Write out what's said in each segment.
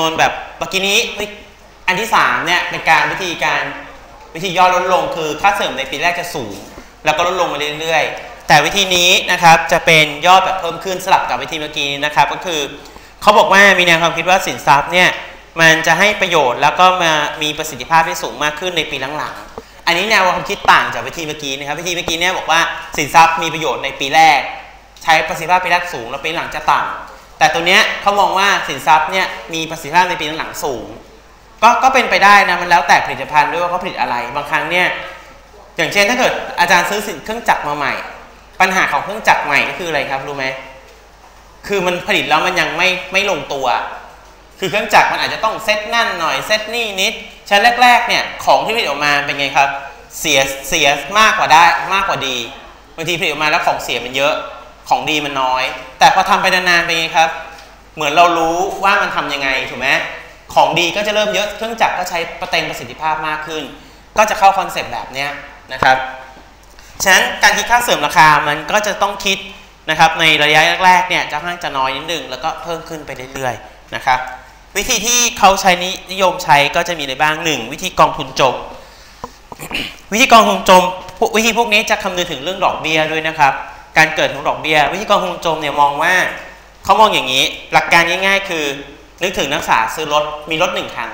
นวณแบบเมื่อกี้นี้อันที่3เนี่ยเป็นการวิธีการวิธีย่อลดลงคือค่าเสริมในปีแรกจะสูง แล้วก็ลดลงมาเรื่อยๆ แต่วิธีนี้นะครับจะเป็นยอดแบบเพิ่มขึ้นสลับกับวิธีเมื่อกี้นะครับ ก็คือเขาบอกว่ามีแนวความคิดว่าสินทรัพย์เนี่ยมันจะให้ประโยชน์แล้วก็มามีประสิทธิภาพที่สูงมากขึ้นในปีหลังๆ อันนี้แนวความคิดต่างจากวิธีเมื่อกี้นะครับวิธีเมื่อกี้เนี่ยบอกว่าสินทรัพย์มีประโยชน์ในปีแรก ใช้ประสิทธิภาพปีแรกสูงแล้วปีหลังจะต่ำ แต่ตัวเนี้ยเขามองว่าสินทรัพย์เนี่ยมีประสิทธิภาพในปีหลังสูง ก็ก็เป็นไปได้นะมันแล้วแต่ผลิตภัณฑ์ด้วยว่าเขาผลิตอะไร บางครั้งเนี่ยอย่างเช่นถ้าเกิดอาจารย์ซื้อสินเครื่องจักรมาใหม่ ปัญหาของเครื่องจักรใหม่ก็คืออะไรครับรู้ไหมคือมันผลิตแล้วมันยังไม่ไม่ลงตัว คือเครื่องจักรมันอาจจะต้องเซตนั่นหน่อยเซตนี่นิดชั้นแรกๆเนี่ยของที่ผลิตออกมาเป็นไงครับ เสียเสียมากกว่าได้มากกว่าดีบางทีผลิตออกมาแล้วของเสียมันเยอะ ของดีมันน้อย แต่พอทำไปนานๆไปไงครับ เหมือนเรารู้ว่ามันทํำยังไงถูกไหมของดีก็จะเริ่มเยอะเครื่องจักรก็ใช้ประเต็งประสิทธิภาพมากขึ้น ก็จะเข้าคอนเซปต์แบบนี้นะครับฉะนั้นการคิดค่าเสริมราคามันก็จะต้องคิดนะครับในระยะแรกๆเนี่ยจะค่อนข้างจะน้อยนิดนึงแล้วก็เพิ่มขึ้นไปเรื่อยๆนะครับวิธีที่เขาใช้นิยมใช้ก็จะมีในบ้างหนึ่งวิธีกองทุนจบวิธีกองทุนจมวิธีพวกนี้จะคำนึงถึงเรื่องดอกเบี้ยด้วยนะครับ การเกิดของดอกเบี้ยวิธีกองทุนจมเนี่ยมองว่าเขามองอย่างนี้ หลักการง่าย ๆ คือ นึกถึงนักศึกษาซื้อรถมีรถหนึ่งคัน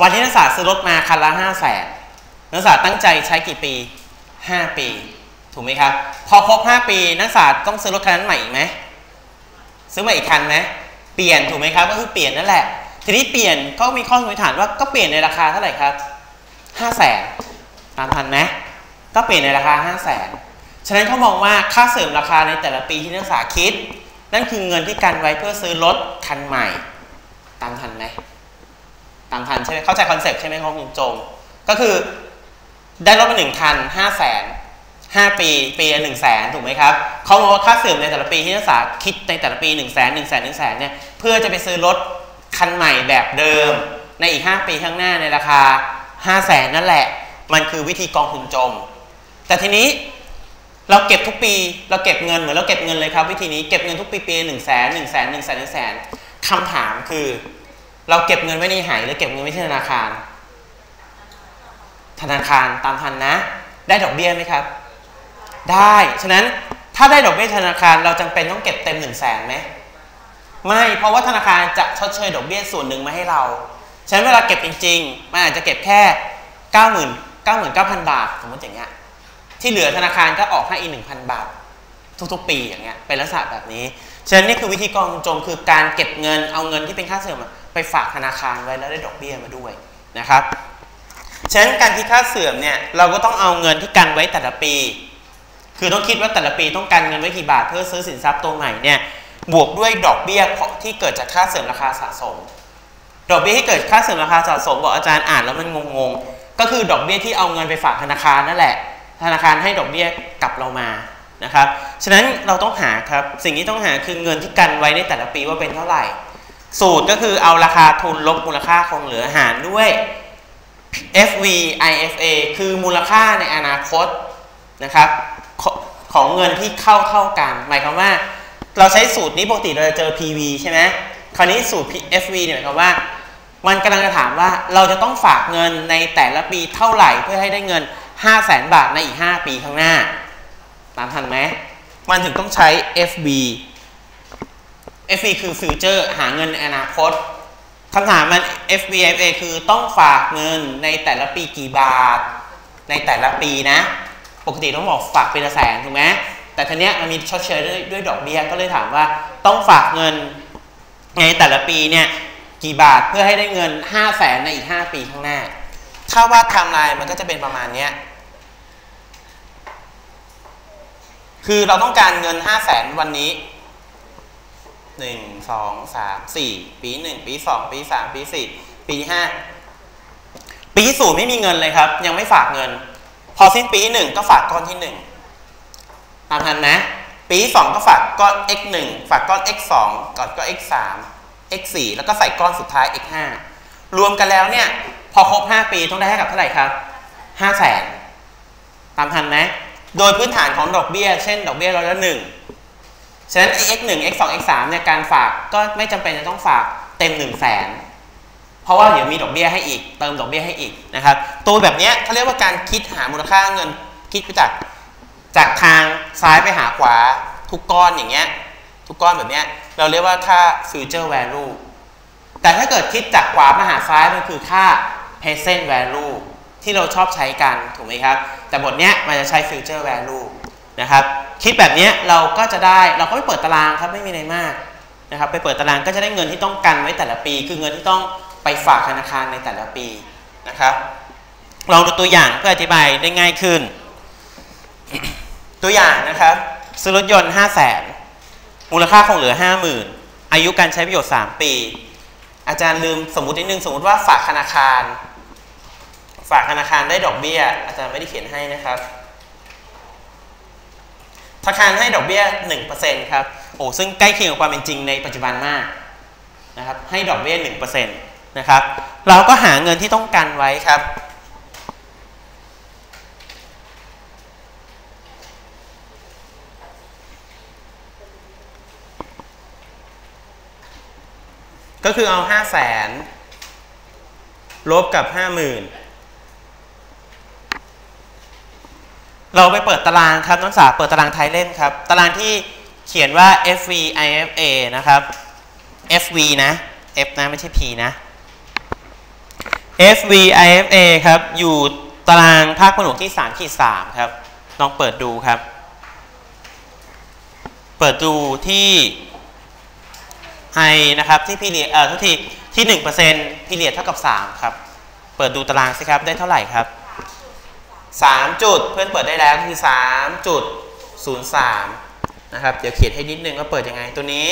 วันที่นักศึกษาซื้อรถมาคันละห้าแสนนักศึกษาตั้งใจใช้กี่ปีห้าปี ถูกไหมครับ พอครบห้าปีนักศึกษาต้องซื้อรถคันนั้นใหม่อีกไหมซื้อใหม่อีกคันไหมเปลี่ยนถูกไหมครับ ก็คือเปลี่ยนนั่นแหละ ทีนี้เปลี่ยนก็มีข้อสันนิฐานว่าก็เปลี่ยนในราคาเท่าไหร่ครับห้าแสนตามทันไหมก็เปลี่ยนในราคาห้าแสน ฉะนั้นเขามองว่าค่าเสริมราคาในแต่ละปีที่นักศึกษาคิด นั่นคือเงินที่กันไว้เพื่อซื้อรถคันใหม่ ตามทันไหมตามทันใช่ไหมเข้าใจคอนเซ็ปต์ใช่ไหมของคุณโจม ก็คือได้รถมาหนึ่งคันห้าแสนห้าปี ปีละหนึ่งแสนถูกไหมครับเขาบอกว่าค่าเสื่อมในแต่ละปีที่นักศึกษาคิดในแต่ละปีหนึ่งแสนหนึ่งแสนหนึ่งแสนเนี่ยเพื่อจะไปซื้อรถคันใหม่แบบเดิม ในอีกห้าปีข้างหน้าในราคาห้าแสนนั่นแหละ มันคือวิธีกองทุนจม แต่ทีนี้ เราเก็บทุกปี เราเก็บเงินเหมือนเราเก็บเงินเลยครับ วิธีนี้เก็บเงินทุกปีปีหนึ่งแสนหนึ่งแสนหนึ่งแสนหนึ่งแสนคำถามคือ เราเก็บเงินไว้ในหายหรือเก็บเงินไว้ที่ธนาคาร ธนาคารตามทันนะ ได้ดอกเบี้ยไหมครับ ได้ฉะนั้นถ้าได้ดอกเบี้ยธนาคารเราจำเป็นต้องเก็บเต็มหนึ่งแสนไหมไม่เพราะว่าธนาคารจะชดเชยดอกเบี้ยส่วนหนึ่งมาให้เราฉะนั้นเวลาเก็บจริงๆมันอาจจะเก็บแค่ 9 0 0 0 0 99,000 บาทสมมติอย่างเงี้ย ที่เหลือธนาคารก็ออกให้อีก1,000บาท ทุกๆ ปีอย่างเงี้ยเป็นลักษณะแบบนี้ฉะนั้นนี่คือวิธีกองจมคือการเก็บเงินเอาเงินที่เป็นค่าเสื่อมไปฝากธนาคารไว้แล้วได้ดอกเบี้ยมาด้วยนะครับฉะนั้นการคิดค่าเสื่อมเนี่ยเราก็ต้องเอาเงินที่กันไว้แต่ละปี คือต้องคิดว่าแต่ละปีต้องการเงินไว้กี่บาท เพื่อซื้อสินทรัพย์ตัวใหม่เนี่ยบวกด้วยดอกเบี้ยที่เกิดจากค่าเสื่อมราคาสะสม ดอกเบี้ยที่เกิดค่าเสื่อมราคาสะสมบอกอาจารย์อ่านแล้วมันงงๆก็คือดอกเบี้ยที่เอาเงินไปฝากธนาคารนั่นแหละ ธนาคารให้ดอกเบี้ยกลับเรามานะครับ ฉะนั้นเราต้องหาครับ สิ่งที่ต้องหาคือเงินที่กันไว้ในแต่ละปีว่าเป็นเท่าไหร่ สูตรก็คือเอาราคาทุนลบมูลค่าคงเหลือหารด้วย FV IFA คือมูลค่าในอนาคตนะครับของเงินที่เข้าเท่ากัน หมายความว่า เราใช้สูตรนี้ปกติเราจะเจอ PV ใช่ไหมคราวนี้สูตร FV เนี่ยหมายความว่า มันกำลังจะถามว่าเราจะต้องฝากเงินในแต่ละปีเท่าไหร่เพื่อให้ได้เงิน 5 0 0แสนบาทในอีก 5 ปีข้างหน้า ตามทันไหม มันถึงต้องใช้ FB FB คือฟิวเจอร์หาเงินในอนาคตคำถามมัน FBFA คือต้องฝากเงินในแต่ละปีกี่บาท ในแต่ละปีนะ ปกติต้องบอกฝากเป็นละแสนถูกไหมแต่ทีเนี้ยมันมีชดเชยด้วยด้วยดอกเบี้ยก็เลยถามว่าต้องฝากเงินในแต่ละปีเนี่ยกี่บาทเพื่อให้ได้เงิน 5 0 0แสนในอีก 5 ปีข้างหน้า ถ้าวาดไทม์ไลน์มันก็จะเป็นประมาณนี้คือเราต้องการเงิน 5 0 0แสนวันนี้หนึ่งสองสามสี่ปีหนึ่งปีสองปีสามปีสี่ปีห้าปีศูนย์ไม่มีเงินเลยครับ ยังไม่ฝากเงิน พอสิ้นปีหนึ่งก็ฝากก้อนที่หนึ่งตามทันนะ ปีสองก็ฝากก้อน x หนึ่งฝากก้อน x สองก่อนก็ x สาม x สี่แล้วก็ใส่ก้อนสุดท้าย x ห้ารวมกันแล้วเนี่ย พอครบห้าปีต้องได้ให้กับเท่าไหร่ครับห้าแสนตามทันนะโดยพื้นฐานของดอกเบี้ย เช่น ดอกเบี้ยร้อยละหนึ่งฉะนั้น x 1 x 2 x 3เนี่ยการฝากก็ไม่จำเป็นจะต้องฝากเต็ม1นึ่งแสนเพราะว่าเดี๋ยวมีดอกเบี้ยให้อีก เติมดอกเบี้ยให้อีกนะครับ ตัวแบบเนี้ยเขาเรียกว่าการคิดหามูลค่าเงินคิดไปจากจากทางซ้ายไปหาขวาทุกก้อนอย่างเงี้ยทุกก้อนแบบเนี้ยเราเรียกว่าค่า future value แต่ถ้าเกิดคิดจากขวามาหาซ้ายมันคือค่า present value ที่เราชอบใช้กันถูกไหมครับ แต่บทเนี้ยมันจะใช้ future value นะครับคิดแบบนี้เราก็จะได้เราก็ไปเปิดตารางครับไม่มีอะไรมากนะครับไปเปิดตารางก็จะได้เงินที่ต้องกันไว้แต่ละปี คือเงินที่ต้องไปฝากธนาคารในแต่ละปีนะครับลองดูตัวอย่างเพื่ออธิบายได้ง่ายขึ้น ตัวอย่างนะครับซื้อรถยนต์5 0 0แสนมูลค่าคงเหลือ 50,000 อายุการใช้ประโยชน์ 3 ปี อาจารย์ลืมสมมตินิดนึงสมมติว่าฝากธนาคาร ฝากธนาคารได้ดอกเบี้ย อาจารย์ไม่ได้เขียนให้นะครับธนาคารให้ดอกเบี้ย 1%ครับโอ้ซึ่งใกล้เคียงกับความเป็นจริงในปัจจุบันมากนะครับให้ดอกเบี้ย 1%นะครับเราก็หาเงินที่ต้องการไว้ครับก็คือเอา 5 0 0แสนลบกับ 50,000 เราไปเปิดตารางครับนักศึกษาเปิดตารางไทยเล่นครับ ตารางที่เขียนว่า FV IFA นะครับ FV นะ F นะไม่ใช่ P นะ FV IFA ครับ อยู่ตารางภาคผนวกที่3ขีด3ครับ ลองเปิดดูครับ เปิดดูที่ I นะครับ ที่พีเรียเอ่อทุกทีที่1%พีเรียเท่ากับ 3 ครับ เปิดดูตารางสิครับ ได้เท่าไหร่ครับ 3 จุดเพื่อนเปิดได้แล้วคือ3จุด03 นะครับ เดี๋ยวเขียนให้นิดนึงว่าเปิดยังไง ตัวนี้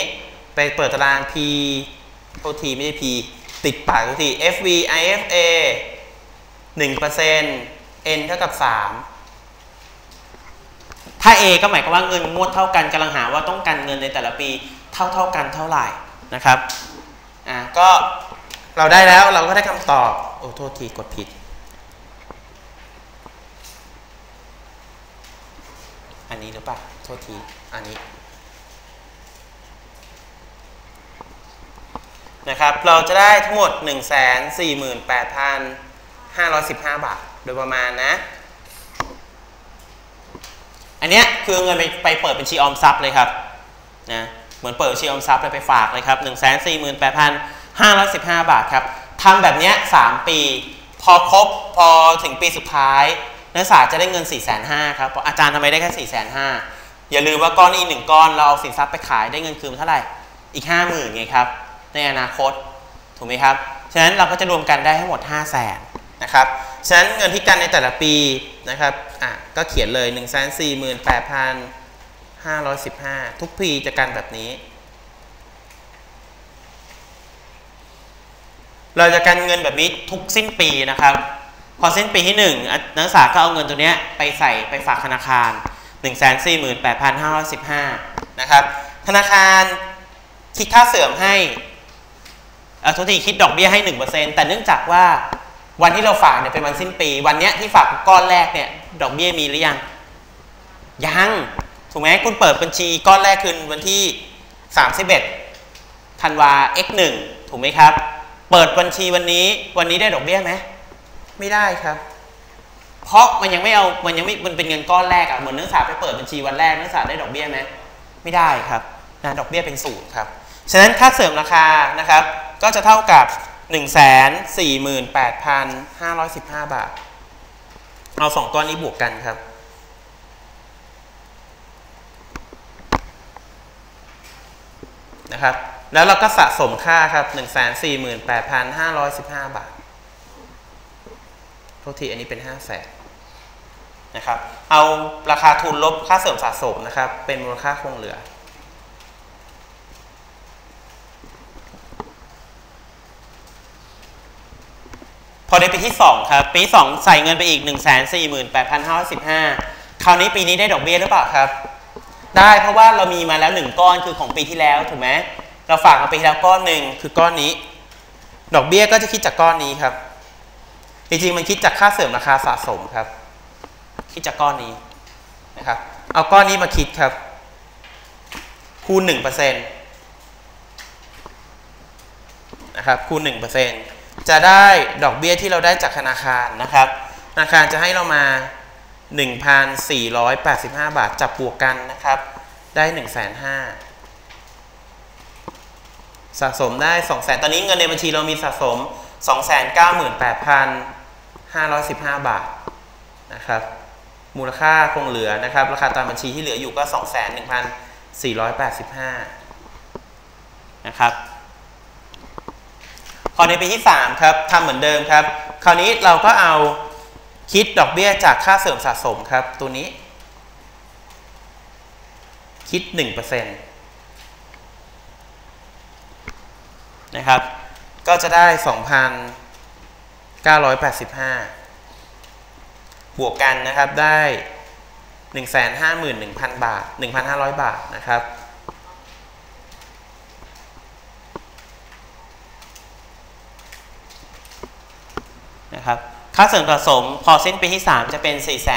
ไปเปิดตาราง P โทษทีไม่ใช่ P ติดปากทุกที FV IFA 1% N เท่ากับ 3 ถ้า A ก็หมายความว่าเงินงวดเท่ากันกำลังหาว่าต้องการเงินในแต่ละปีเท่าเท่ากันเท่าไหร่นะครับ อ่าก็เราได้แล้วเราก็ได้คำตอบ โอ้โทษทีกดผิด อันนี้หรือเปล่าโทษทีอันนี้นะครับเราจะได้ทั้งหมด 148,515 บาท โดยประมาณนะ อันเนี้ยคือเงินไปไปเปิดบัญชีออมทรัพย์เลยครับนะเหมือนเปิดบัญชีออมทรัพย์เลยไปฝากเลยครับ 148,515 บาทครับทำแบบเนี้ย3ปี พอครบพอถึงปีสุดท้าย นักศึกษาจะได้เงิน 4 5 0 0 0ครับอาจารย์ทำไมได้แค่4 5 0 0 0อย่าลืมว่าก้อนนี้หนึ่งก้อนเราเอาสินทรัพย์ไปขายได้เงินคืนเท่าไหร่ อีก 50,000ไงครับ ในอนาคต ถูกไหมครับ ฉะนั้นเราก็จะรวมกันได้ทั้งหมด 5 0 0 0 0 0นะครับ ฉะนั้นเงินที่กันในแต่ละปีนะครับอะก็เขียนเลย 1 4 8 515 ทุกปีจะกันแบบนี้ เราจะกันเงินแบบนี้ทุกสิ้นปีนะครับ พอสิ้นปีที่ 1 นักศึกษาก็เอาเงินตัวนี้ไปใส่ไปฝากธนาคาร 148,515 นะครับ ธนาคารคิดค่าเสื่อมให้เอาทุกทีคิดดอกเบี้ยให้ 1%แต่เนื่องจากว่าวันที่เราฝากเนี่ยเป็นวันสิ้นปี วันเนี้ยที่ฝากก้อนแรกเนี่ยดอกเบี้ยมีหรือยัง ยังถูกไหมคุณเปิดบัญชีก้อนแรกคืนวันที่ 31ธันวา x 1ถูกไหมครับ เปิดบัญชีวันนี้วันนี้ได้ดอกเบี้ยไหม ไม่ได้ครับ เพราะมันยังไม่เอา มันยังไม่ มันเป็นเงินก้อนแรกอะเหมือนนักศึกษาไปเปิดบัญชีวันแรกนักศึกษาได้ดอกเบี้ยไหมไม่ได้ครับนะดอกเบี้ยเป็นศูนย์ครับ ฉะนั้นค่าเสริมราคานะครับ ก็จะเท่ากับ 148,515 บาท เอาสองก้อนนี้บวกกันครับนะครับ แล้วเราก็สะสมค่าครับ 148,515 บาท ษทีอันนี้เป็น5 0 0แสนนะครับ เอาราคาทุนลบค่าเสริมสะสมนะครับ เป็นมูลค่าคงเหลือ พอในปีที่ 2 ครับ ปี2ใส่เงินไปอีก 148,515 คราวนี้ปีนี้ได้ดอกเบี้ยหรือเปล่าครับ ได้เพราะว่าเรามีมาแล้ว 1 ก้อนคือของปีที่แล้วถูกไหมเราฝากมาปีที่แล้วก้อนหนึ่งคือก้อนนี้ ดอกเบี้ยก็จะคิดจากก้อนนี้ครับ จริงๆมันคิดจากค่าเสริมราคาสะสมครับ คิดจากก้อนนี้นะครับ เอาก้อนนี้มาคิดครับ คูณ1%นต์นะครับ คูณ1%จะได้ดอกเบี้ยที่เราได้จากธนาคารนะครับ ธนาคารจะให้เรามา 1,485 บาทจับบวกกันนะครับ ได้ 1 5 0 0 0สะสมได้ 2 0 0 0 0 ตอนนี้เงินในบัญชีเรามีสะสม 515 บาทนะครับมูลค่าคงเหลือนะครับ ราคาตามบัญชีที่เหลืออยู่ก็ 2,1,485 นะครับ พอในปีที่ 3 ครับทำเหมือนเดิมครับ คราวนี้เราก็เอาคิดดอกเบี้ยจากค่าเสริมสะสมครับ ตัวนี้ คิด 1%นะครับ ก็จะได้ 985 บวกกันนะครับได้ 151,000 บาท 1,500 บาทนะครับ นะครับ ค่าเสริมสะสมพอสิ้นปีที่ 3 จะเป็น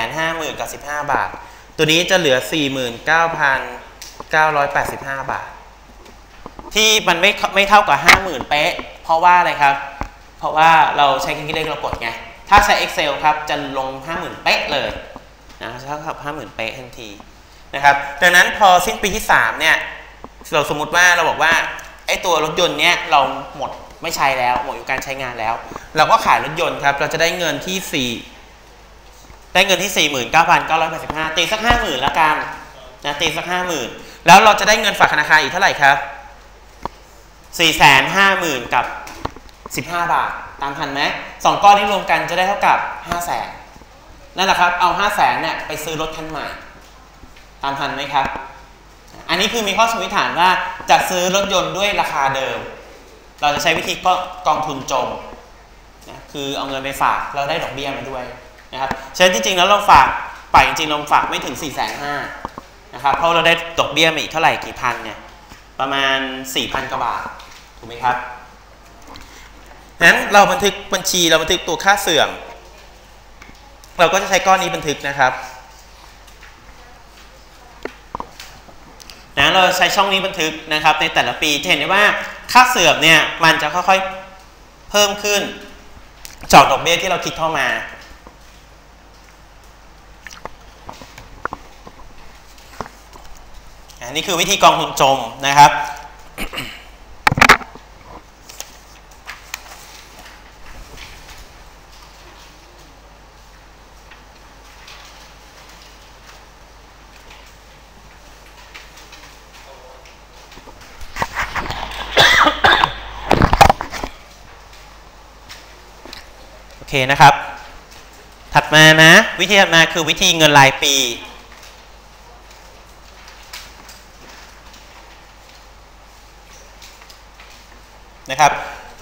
450,000กับ15 บาท ตัวนี้จะเหลือ 49,985 บาท ที่มันไม่ไม่เท่ากับ 50,000 เป๊ะ เพราะว่าอะไรครับ เพราะว่าเราใช้เครื่องคิดเลขเรากดไง ถ้าใช้ Excel ครับจะลง 50,000 เป๊ะเลยนะเท่ากับ50,000 เป๊ะทันทีนะครับดังนั้นพอสิ้นปีที่ 3 เนี่ย เราสมมติว่าเราบอกว่าไอ้ตัวรถยนต์เนี้ยเราหมดไม่ใช้แล้วหมดอยู่การใช้งานแล้ว เราก็ขายรถยนต์ครับเราจะได้เงินที่ 4 ได้เงินที่ 49,985 ตีสัก 50,000ละกันนะตีสัก 50,000 แล้วเราจะได้เงินฝากธนาคารอีกเท่าไหร่ครับ450,000 กับ 15 บาท ตามทันไหมสองก้อนนี้รวมกันจะได้เท่ากับ 500,000นั่นแหละครับ เอา 500,000เนี่ยไปซื้อรถคันใหม่ ตามทันไหมครับ อันนี้คือมีข้อสมมติฐานว่าจะซื้อรถยนต์ด้วยราคาเดิม เราจะใช้วิธีก็กองทุนจมนะคือเอาเงินไปฝากเราได้ดอกเบี้ยมาด้วยนะครับฉะนั้นจริงๆแล้วเราฝากไปจริงๆเราฝากไม่ถึง4ี่แสนห้านะครับเพราะเราได้ดอกเบี้ยมาอีกเท่าไหร่กี่พันเนี่ยประมาณ 4,000กว่าบาทถูกไหมครับ นั้นเราบันทึกบัญชีเราบันทึกตัวค่าเสื่อม เราก็จะใช้ก้อนนี้บันทึกนะครับนะเราใช้ช่องนี้บันทึกนะครับ ในแต่ละปีจะเห็นได้ว่าค่าเสื่อมเนี่ยมันจะค่อยๆเพิ่มขึ้นจากดอกเบี้ยที่เราคิดเข้ามาอันนี้คือวิธีกองทุนจมนะครับ เคนะครับ ถัดมานะ วิธีถัดมาคือวิธีเงินรายปี นะครับ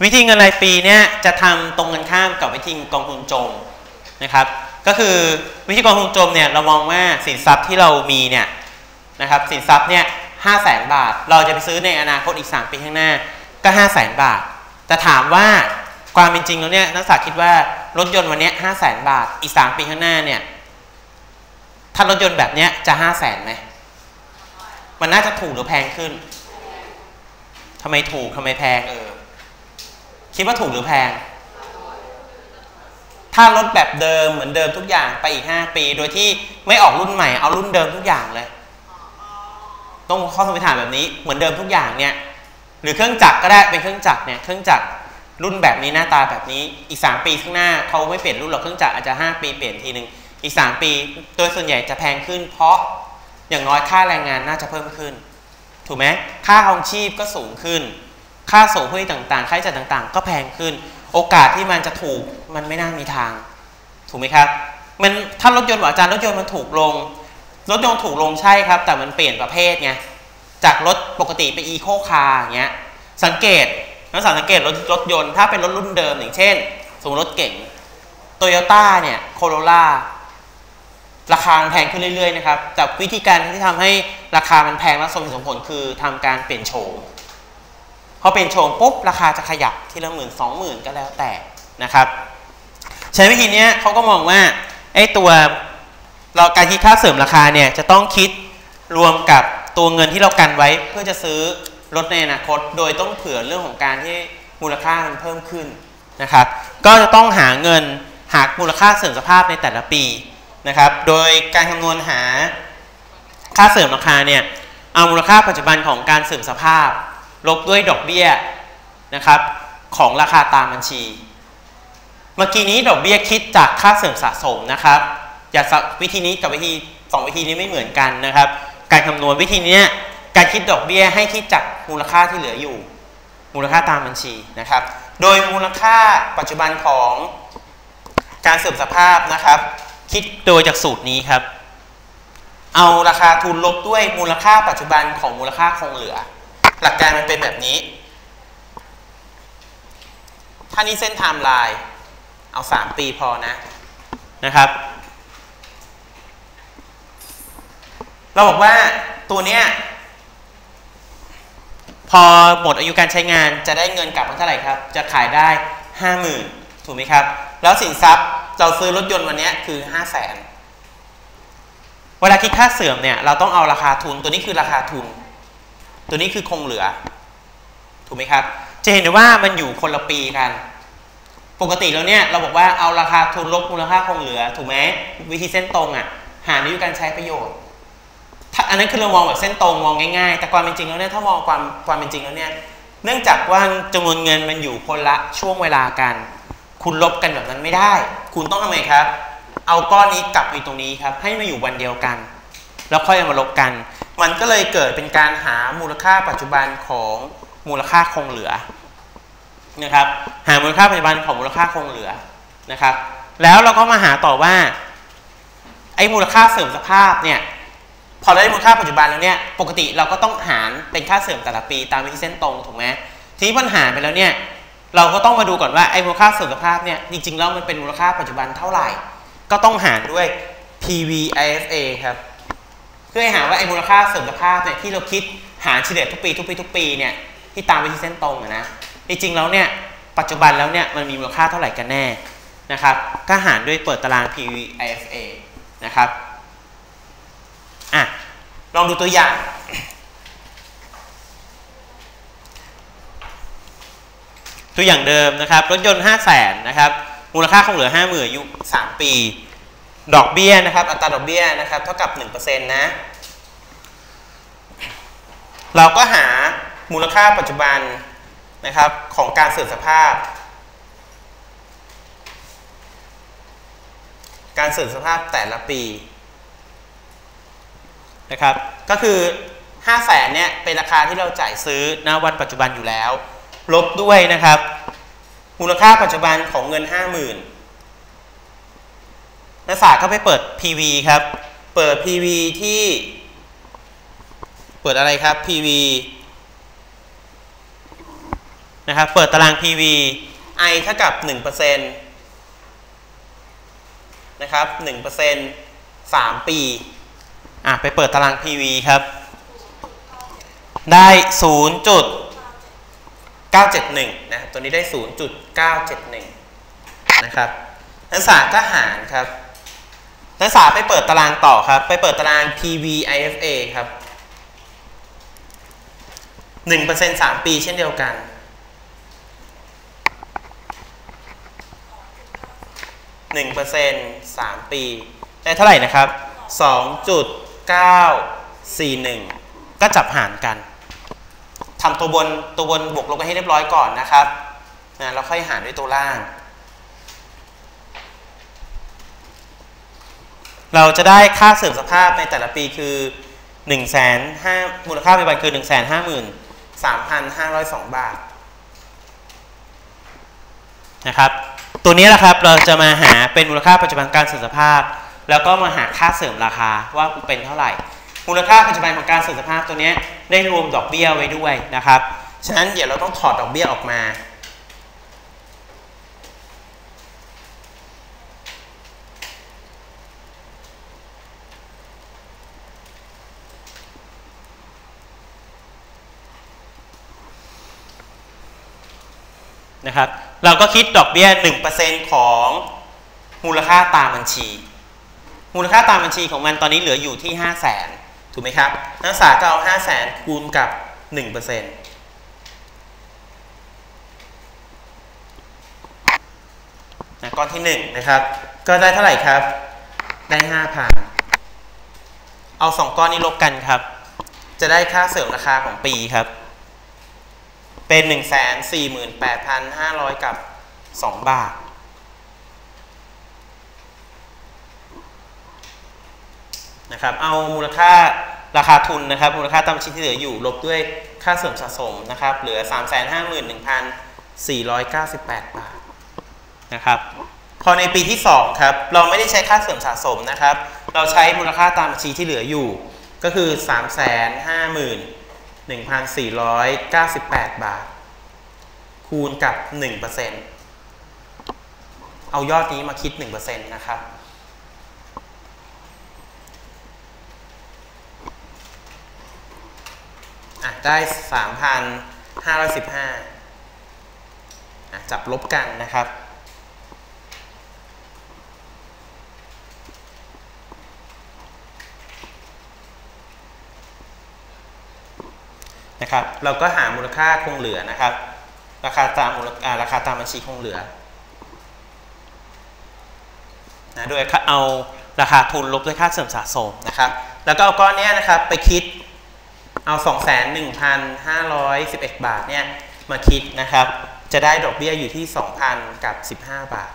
วิธีเงินรายปีเนี่ยจะทำตรงกันข้ามกับวิธีกองทุนจมนะครับ ก็คือวิธีกองทุนจมเนี่ยเรามองว่าสินทรัพย์ที่เรามีเนี่ยนะครับสินทรัพย์เนี่ยห้าแสนบาท เราจะไปซื้อในอนาคตอีก 3 ปีข้างหน้าก็5 0 0แสนบาท แต่ถามว่าความเป็นจริงแล้วเนี่ยนักศึกษาคิดว่า รถยนต์วันนี้ห้าแสนบาท อีก3ปีข้างหน้าเนี่ย ถ้ารถยนต์แบบเนี้ยจะ5 0 0แสนไหม มันน่าจะถูกหรือแพงขึ้นทำไมถูกทำไมแพงเออ คิดว่าถูกหรือแพง ถ้ารถแบบเดิมเหมือนเดิมทุกอย่างไปอีก5ปี โดยที่ไม่ออกรุ่นใหม่เอารุ่นเดิมทุกอย่างเลย ต้องข้อสมมติฐานแบบนี้เหมือนเดิมทุกอย่างเนี่ย หรือเครื่องจักรก็ได้เป็นเครื่องจักรเนี่ยเครื่องจักร รุ่นแบบนี้หน้าตาแบบนี้อีก 3 ปีข้างหน้าเขาไม่เปลี่ยนรุ่นหรอกเครื่องจักรอาจจะ 5 ปีเปลี่ยนทีหนึ่งอีก 3 ปีโดยส่วนใหญ่จะแพงขึ้น เพราะอย่างน้อยค่าแรงงานน่าจะเพิ่มขึ้น ถูกไหมค่าครองชีพก็สูงขึ้น ค่าส่งหุ้ยต่างๆ ค่าใช้จ่ายต่างๆ ก็แพงขึ้น โอกาสที่มันจะถูกมันไม่น่ามีทาง ถูกไหมครับมันถ้ารถยนต์อาจารย์รถยนต์มันถูกลง รถยนต์ถูกลงใช่ครับ แต่มันเปลี่ยนประเภทไงจากรถปกติไปอีโคคาร์อย่างเงี้ยสังเกต นักศึกษาสังเกตรถรถยนต์ถ้าเป็นรถรุ่นเดิมอย่างเช่น สมมติรถเก๋งโตโยต้าเนี่ยโคโรล่าราคาแพงขึ้นเรื่อยๆนะครับจากวิธีการที่ทำให้ราคามันแพงและสมเหตุสมผลคือทำการเปลี่ยนโฉมพอเปลี่ยนโฉมปุ๊บราคาจะขยับทีละหมื่นสองหมื่นก็แล้วแต่นะครับ ใช้วิธีนี้เขาก็มองว่าไอ้ตัวเราการคิดค่าเสริมราคาเนี่ยจะต้องคิดรวมกับตัวเงินที่เรากันไว้เพื่อจะซื้อ รถในอนาคต โดยต้องเผื่อเรื่องของการที่มูลค่ามันเพิ่มขึ้นนะครับ ก็จะต้องหาเงินหามูลค่าเสริมสภาพในแต่ละปีนะครับ โดยการคำนวณหาค่าเสริมราคาเนี่ยเอามูลค่าปัจจุบันของการเสริมสภาพ ลบด้วยดอกเบี้ยนะครับของราคาตามบัญชี เมื่อกี้นี้ดอกเบี้ยคิดจากค่าเสริมสะสมนะครับอย่าวิธีนี้กับวิธีสองวิธีนี้ไม่เหมือนกันนะครับ การคำนวณวิธีนี้ การคิดดอกเบี้ยให้คิดจากมูลค่าที่เหลืออยู่ มูลค่าตามบัญชีนะครับ โดยมูลค่าปัจจุบันของการเสริมสภาพนะครับ คิดโดยจากสูตรนี้ครับ เอาราคาทุนลบด้วยมูลค่าปัจจุบันของมูลค่าคงเหลือ หลักการมันเป็นแบบนี้ ถ้านี่เส้นไทม์ไลน์เอา 3 ปีพอนะนะครับ เราบอกว่าตัวเนี้ย พอหมดอายุการใช้งานจะได้เงินกลับมาเท่าไหร่ครับ จะขายได้ 50,000 ถูกไหมครับ แล้วสินทรัพย์เราซื้อรถยนต์วันนี้คือ 5 0 0 0 0นเวลาคิดค่าเสื่อมเนี่ยเราต้องเอาราคาทุนตัวนี้คือราคาทุน ตัวนี้คือคงเหลือ ถูกไหมครับ จะเห็นได้ว่ามันอยู่คนละปีกัน ปกติแล้วเนี่ยเราบอกว่าเอาราคาทุนลบมูลค่าคงเหลือ ถูกไหมวิธีเส้นตรงอะหาอายุการใช้ประโยชน์ อันนั้นคือเรามองแบบเส้นตรงมองง่ายๆ แต่ความเป็นจริงแล้วเนี่ยถ้ามองความความเป็นจริงแล้วเนี่ยเนื่องจากว่าจำนวนเงินมันอยู่คนละช่วงเวลากัน คุณลบกันแบบนั้นไม่ได้ คุณต้องทำไงครับ เอาก้อนนี้กลับไปตรงนี้ครับ ให้มาอยู่วันเดียวกัน แล้วค่อยเอามาลบกัน มันก็เลยเกิดเป็นการหามูลค่าปัจจุบันของมูลค่าคงเหลือนะครับ หามูลค่าปัจจุบันของมูลค่าคงเหลือนะครับ แล้วเราก็มาหาต่อว่าไอ้มูลค่าเสริมสภาพเนี่ย พอเราได้มูลค่าปัจจุบันแล้วเนี่ยปกติเราก็ต้องหารเป็นค่าเสริมแต่ละปีตามวิธีเส้นตรงถูกไหมทีนี้ปัญหาไปแล้วเนี่ยเราก็ต้องมาดูก่อนว่าไอ้มูลค่าเสริมสภาพเนี่ยจริงๆแล้วมันเป็นมูลค่าปัจจุบันเท่าไหร่ ก็ต้องหารด้วย PV IFA ครับเพื่อให้หาว่าไอ้มูลค่าเสริมสภาพเนี่ยที่เราคิดหารเฉลี่ยทุกปีทุกปีทุกปีเนี่ยที่ตามวิธีเส้นตรงนะจริงๆแล้วเนี่ยปัจจุบันแล้วเนี่ยมันมีมูลค่าเท่าไหร่กันแน่นะครับก็หารด้วยเปิดตาราง PV IFA นะครับ ลองดูตัวอย่าง ตัวอย่างเดิมนะครับรถยนต์ 5 0 0แสนนะครับมูลค่าคงเหลือ 5 0,000อายุ3 ปี ดอกเบี้ยนะครับ อัตราดอกเบี้ยนะครับ เท่ากับ 1%นะ เราก็หามูลค่าปัจจุบันนะครับ ของการเสื่อมสภาพ การเสื่อมสภาพแต่ละปี นะครับ ก็คือ 5 0 0แสนเนี่ยเป็นราคาที่เราจ่ายซื้อณวันปัจจุบันอยู่แล้ว ลบด้วยนะครับ มูลค่าปัจจุบันของเงิน 50,000นักศึกษาก็ไปเปิด PV ครับ เปิด PV ที่ เปิดอะไรครับ PV นะครับ เปิดตาราง PV I เท่ากับ 1%นะครับ 1% 3 ปี อะไปเปิดตาราง PV ครับ ได้0.971นะครับตัวนี้ได้0.971นะครับนักศึกษาก็หารครับนักศึกษาไปเปิดตารางต่อครับ ไปเปิดตาราง PV IFA ครับ1% 3ปีเช่นเดียวกัน1% 3ปี ได้เท่าไหร่นะครับสองจุด 941 ก็จับหารกันทำตัวบนตัวบนบวกลบกันให้เรียบร้อยก่อนนะครับนะแล้วค่อยหารด้วยตัวล่าง เราจะได้ค่าเสริมสภาพในแต่ละปีคือ1 5 0 0 0มูลค่าปัจจุบันคือ 1 5 3 5 0 2 บาทนะครับ ตัวนี้แหละครับเราจะมาหาเป็นมูลค่าปัจจุบันการเสริมสภาพ แล้วก็มาหาค่าเสริมราคาว่าเป็นเท่าไหร่ มูลค่าปัจจุบันของการเสริมสภาพตัวนี้ได้รวมดอกเบี้ยไว้ด้วยนะครับ ฉะนั้นเดี๋ยวเราต้องถอดดอกเบี้ยออกมา นะครับ เราก็คิดดอกเบี้ย 1%ของมูลค่าตามบัญชี มูลค่าตามบัญชีของมันตอนนี้เหลืออยู่ที่5 0 0แสนถูกไหมครับ นักศึกษาก็เอา5 0 0แสนคูณกับ1%นนะก้อนที่1นะครับ ก็ได้เท่าไหร่ครับ ได้5,000เอา2ก้อนนี้ลบกันครับ จะได้ค่าเสริมราคาของปีครับ เป็น148,500กับ2บาท นะครับเอามูลค่าราคาทุนนะครับ มูลค่าตามบัญชีที่เหลืออยู่ลบด้วยค่าเสริมสะสมนะครับ เหลือ 351,498 บาทนะครับ พอในปีที่ 2 ครับ เราไม่ได้ใช้ค่าเสริมสะสมนะครับ เราใช้มูลค่าตามบัญชีที่เหลืออยู่ ก็คือ 351,498 บาท คูณกับ 1%เอายอดนี้มาคิด 1%นะครับ อะได้3,515อะจับลบกันนะครับ นะครับ เราก็หามูลค่าคงเหลือนะครับ ราคาตามมูลอ่าราคาตามบัญชีคงเหลือนะโดยเอาราคาทุนลบด้วยค่าเสริมสะสมนะครับ แล้วก็เอาก้อนเนี้ยนะครับไปคิด เอา 21,511 บาทเนี่ยมาคิดนะครับ จะได้ดอกเบี้ยอยู่ที่ 2,000 กับ 15 บาท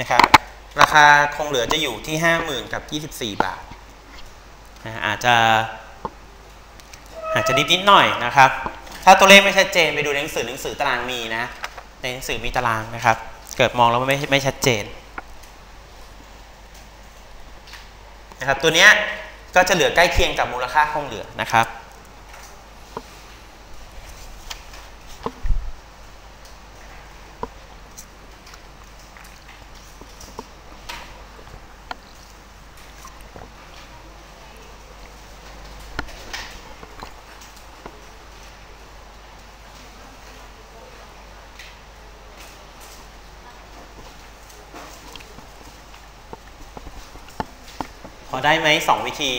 นะครับ ราคาคงเหลือจะอยู่ที่ 50,000 กับ 24 บาทนะอาจจะ จะนิดนิดหน่อยนะครับ ถ้าตัวเลขไม่ชัดเจนไปดูในหนังสือหนังสือตารางมีนะ ในหนังสือมีตารางนะครับ เกิดมองแล้วไม่ไม่ชัดเจนนะครับตัวเนี้ยก็จะเหลือใกล้เคียงกับมูลค่าคงเหลือนะครับ อได้ไหมสองวิธี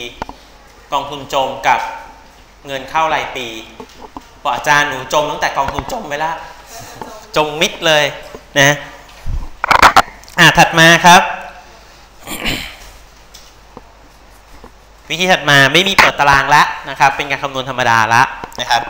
กองทุนจมกับเงินเข้ารายปีบอกอาจารย์หนูจมตั้งแต่กองทุนจมไปแล้วจมมิดเลยนะอะถัดมาครับ วิธีถัดมาไม่มีเปิดตารางแล้วนะครับ เป็นการคำนวณธรรมดาละนะครับ